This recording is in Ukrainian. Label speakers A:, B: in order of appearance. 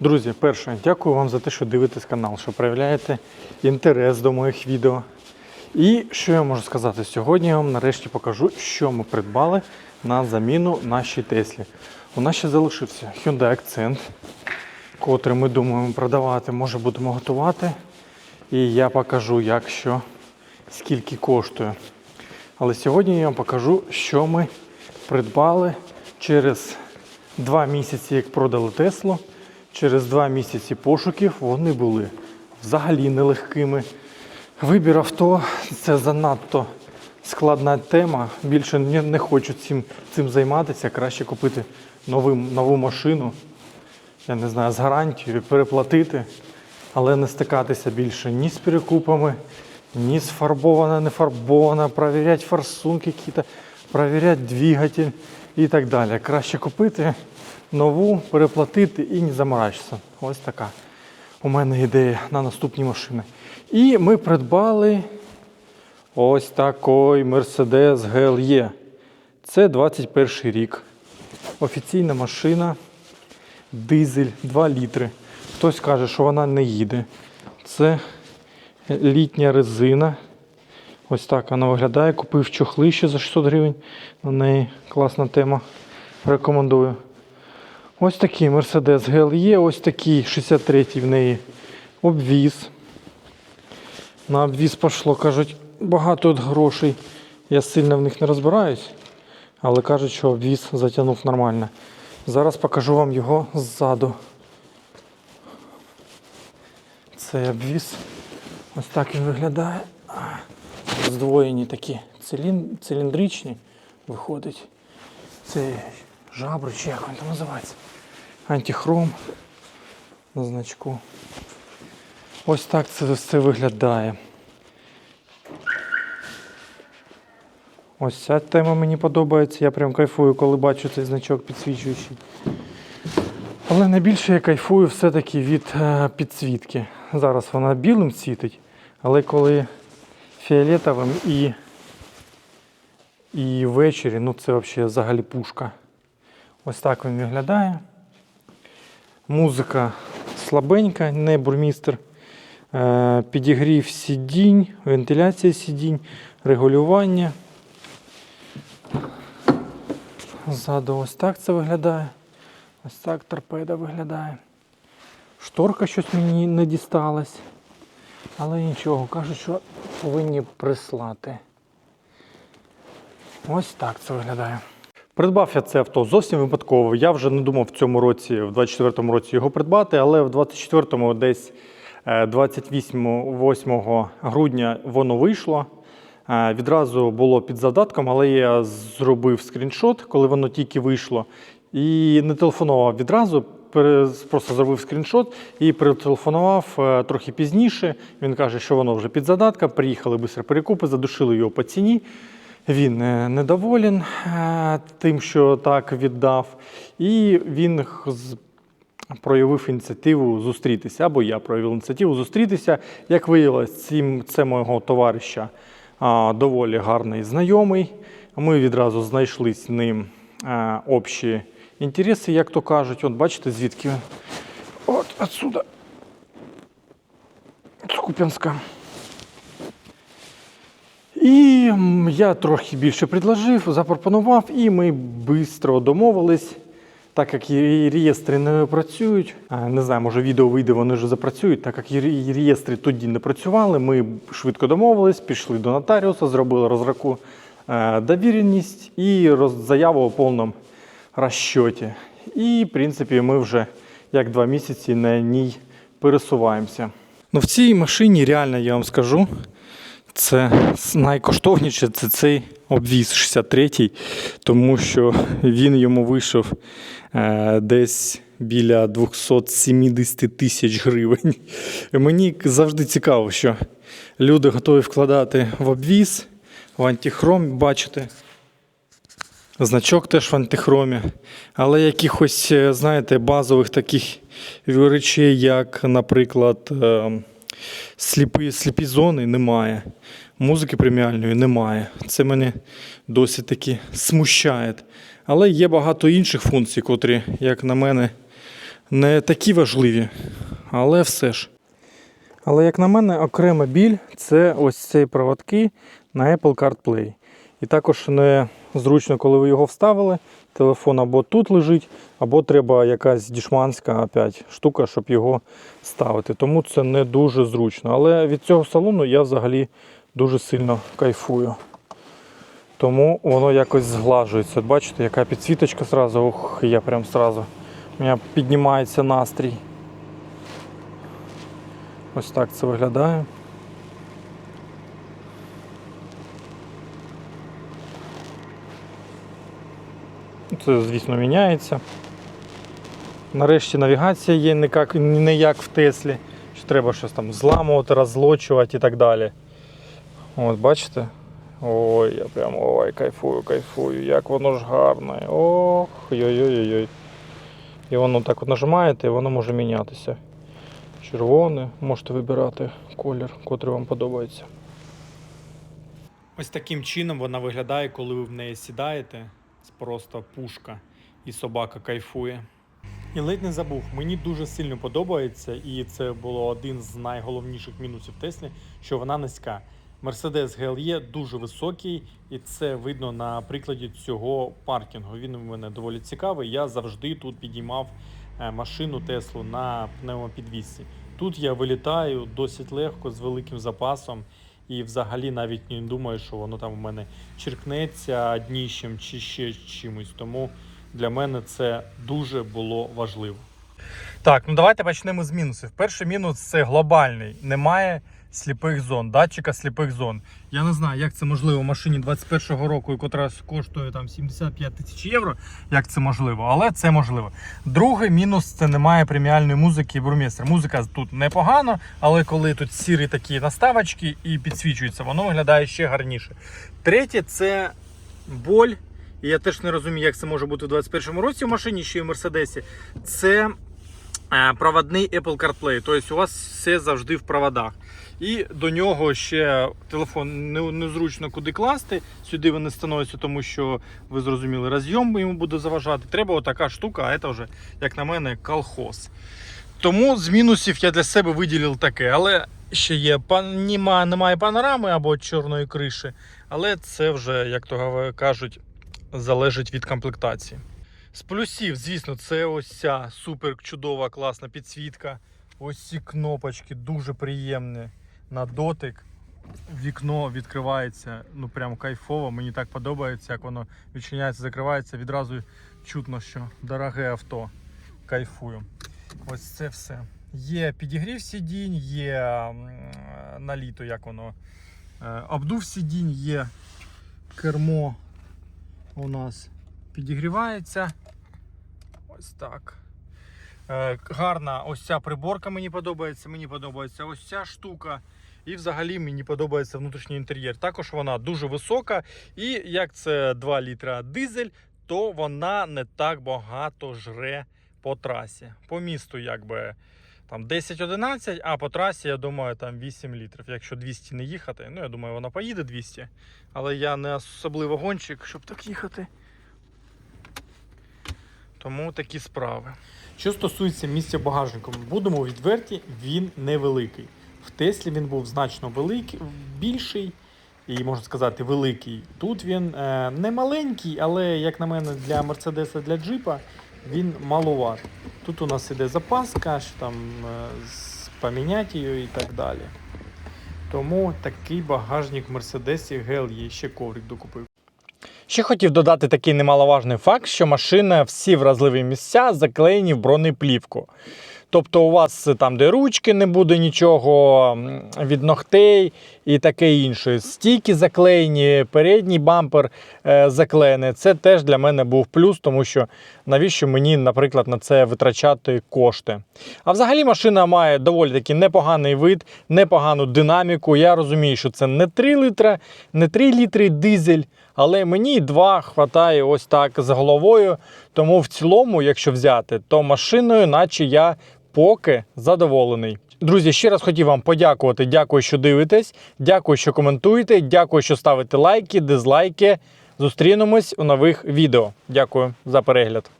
A: Друзі, перше, дякую вам за те, що дивитесь канал, що проявляєте інтерес до моїх відео. І що я можу сказати? Сьогодні я вам нарешті покажу, що ми придбали на заміну нашій Теслі. У нас ще залишився Hyundai Accent, котрий ми думаємо продавати, може будемо готувати. І я покажу, як що, скільки коштує. Але сьогодні я вам покажу, що ми придбали через два місяці, як продали Теслу. Через два місяці пошуків вони були взагалі нелегкими. Вибір авто це занадто складна тема. Більше не, хочу цим, цим займатися. Краще купити нову, нову машину, я не знаю, з гарантією, переплатити, але не стикатися більше ні з перекупами, ні з фарбована, не фарбована, перевіряти форсунки, якісь, перевіряти двигатель і так далі. Краще купити нову, переплатити і не заморачитися. Ось така у мене ідея на наступні машини. І ми придбали ось такий Mercedes GLE. Це 21 рік. Офіційна машина, дизель 2 літри. Хтось каже, що вона не їде. Це літня резина. Ось так вона виглядає. Купив чохли ще за 600 гривень. На неї класна тема. Рекомендую. Ось такий Mercedes GLE, ось такий 63-й в неї обвіз. На обвіз пішло, кажуть, багато от грошей. Я сильно в них не розбираюсь, але кажуть, що обвіз затягнув нормально. Зараз покажу вам його ззаду. Це обвіз. Ось так він виглядає. Здвоєні такі циліндричні виходить. Це жабри, чи як він там називається? Антихром на значку. Ось так це все виглядає. Ось ця тема мені подобається. Я прям кайфую, коли бачу цей значок підсвічуючий. Але найбільше я кайфую все-таки від е, підсвітки. Зараз вона білим світить, але коли фіолетовим і, і ввечері, ну це взагалі взагалі пушка. Ось так він виглядає. Музика слабенька, не бурмістр. Е, Підігрів сидінь, вентиляція сидінь, регулювання. Ззаду ось так це виглядає. Ось так торпеда виглядає. Шторка щось мені не дісталась. Але нічого, кажуть, що повинні прислати. Ось так це виглядає. Придбав я це авто зовсім випадково. Я вже не думав в цьому році, в 24-му році його придбати, але в 24-му десь е, 28 грудня воно вийшло. Е, Відразу було під задатком, але я зробив скріншот, коли воно тільки вийшло. І не телефонував відразу, просто зробив скріншот і перетелефонував е, трохи пізніше. Він каже, що воно вже під задатком, приїхали швидко перекупи, задушили його по ціні. Він е, недоволен е, тим, що так віддав, і він проявив ініціативу зустрітися, або я проявив ініціативу зустрітися. Як виявилось, це мого товариша доволі гарний знайомий. Ми відразу знайшли з ним общі інтереси, як то кажуть. От бачите, звідки? От отсюда. З Куп'янська. І я трохи більше предложив, запропонував, і ми швидко домовились. Так як реєстри не працюють, не знаю, може відео вийде, вони вже запрацюють. Так як реєстри тоді не працювали, ми швидко домовились, пішли до нотаріуса, зробили розраку е, довіреність і заяву о повному розчоті. І, в принципі, ми вже як два місяці на ній пересуваємося. Ну, в цій машині реально я вам скажу, це найкоштовніше це цей обвіз 63-й, тому що він йому вийшов е, десь біля 270 тисяч гривень. Мені завжди цікаво, що люди готові вкладати в обвіз, в антихром, бачите. Значок теж в антихромі, але якихось, е, знаєте, базових таких речей, як, наприклад, е, сліпі, сліпі зони немає, музики преміальної немає. Це мене досить таки смущає. Але є багато інших функцій, котрі, як на мене, не такі важливі, але все ж. Але, як на мене, окрема біль це ось ці проводки на Apple CarPlay. І також не зручно, коли ви його вставили. Телефон або тут лежить, або треба якась дішманська опять штука, щоб його ставити. Тому це не дуже зручно. Але від цього салону я взагалі дуже сильно кайфую. Тому воно якось зглажується. Бачите, яка підсвіточка зразу, ох, я прям зразу. У мене піднімається настрій. Ось так це виглядає. Це, звісно, міняється. Нарешті навігація є не як, не як в Теслі, що треба щось там зламувати, розлочувати і так далі. От бачите? Ой, я прям ой, кайфую, кайфую, як воно ж гарне. Ох, ой-ой-ой. І воно так от нажимаєте, і воно може мінятися. Червоне, можете вибирати колір, котрий вам подобається. Ось таким чином вона виглядає, коли ви в неї сідаєте. Просто пушка, і собака кайфує. І ледь не забув, мені дуже сильно подобається, і це було один з найголовніших мінусів Теслі, що вона низька. Mercedes GLE дуже високий, і це видно на прикладі цього паркінгу. Він у мене доволі цікавий. Я завжди тут підіймав е, машину Теслу на пневмопідвісці. Тут я вилітаю досить легко з великим запасом. І взагалі навіть не думаю, що воно там у мене черкнеться дніщем чи ще чимось. Тому для мене це дуже було важливо. Так, ну давайте почнемо з мінусів. Перший мінус це глобальний. Немає сліпих зон, датчика сліпих зон. Я не знаю, як це можливо в машині 21-го року, яка коштує там 75 тисяч євро. Як це можливо, але це можливо. Другий мінус це немає преміальної музики і бурмістра. Музика тут непогано, але коли тут сірі такі наставочки і підсвічується, воно виглядає ще гарніше. Третє це боль. І я теж не розумію, як це може бути в 21-му році в машині, ще й в Мерседесі. Це проводний Apple CarPlay. Тобто у вас все завжди в проводах. І до нього ще телефон не- незручно куди класти. Сюди він не становиться, тому що ви зрозуміли, розйом йому буде заважати. Треба отака штука, а це вже, як на мене, колхоз. Тому з мінусів я для себе виділив таке. Але ще є нема- немає панорами або чорної криші. Але це вже, як то кажуть, залежить від комплектації. З плюсів, звісно, це ось ця супер чудова, класна підсвітка. Ось ці кнопочки дуже приємні на дотик. Вікно відкривається, ну прям кайфово. Мені так подобається, як воно відчиняється, закривається. Відразу чутно, що дороге авто. Кайфую. Ось це все. Є підігрів сидінь, є м, на літо, як воно. е, Обдув сидінь, є кермо у нас підігрівається. Ось так. Е, Гарна ось ця приборка мені подобається. Мені подобається ось ця штука. І взагалі мені подобається внутрішній інтер'єр. Також вона дуже висока. І як це 2 літра дизель, то вона не так багато жре по трасі. По місту, якби там 10-11, а по трасі, я думаю, там 8 літрів. Якщо 200 не їхати, ну я думаю, вона поїде 200. Але я не особливо гонщик, щоб так їхати. Тому такі справи. Що стосується місця в багажнику, будемо відверті, він невеликий. В Теслі він був значно великий, більший і можна сказати великий. Тут він е, не маленький, але як на мене, для Мерседеса, для джипа він маловат. Тут у нас іде запаска, що там е, поміняти її і так далі. Тому такий багажник в Мерседесі Гел є ще коврик докупив. Ще хотів додати такий немаловажний факт, що машина всі вразливі місця заклеєні в бронеплівку. Тобто у вас там, де ручки, не буде нічого від ногтей і таке інше. Стійки заклеєні, передній бампер е, заклеєний. Це теж для мене був плюс, тому що навіщо мені, наприклад, на це витрачати кошти. А взагалі машина має доволі таки непоганий вид, непогану динаміку. Я розумію, що це не 3 літра, не 3 літри дизель, але мені два хватає ось так з головою. Тому в цілому, якщо взяти, то машиною, наче я поки задоволений. Друзі, ще раз хотів вам подякувати. Дякую, що дивитесь. Дякую, що коментуєте. Дякую, що ставите лайки, дизлайки. Зустрінемось у нових відео. Дякую за перегляд.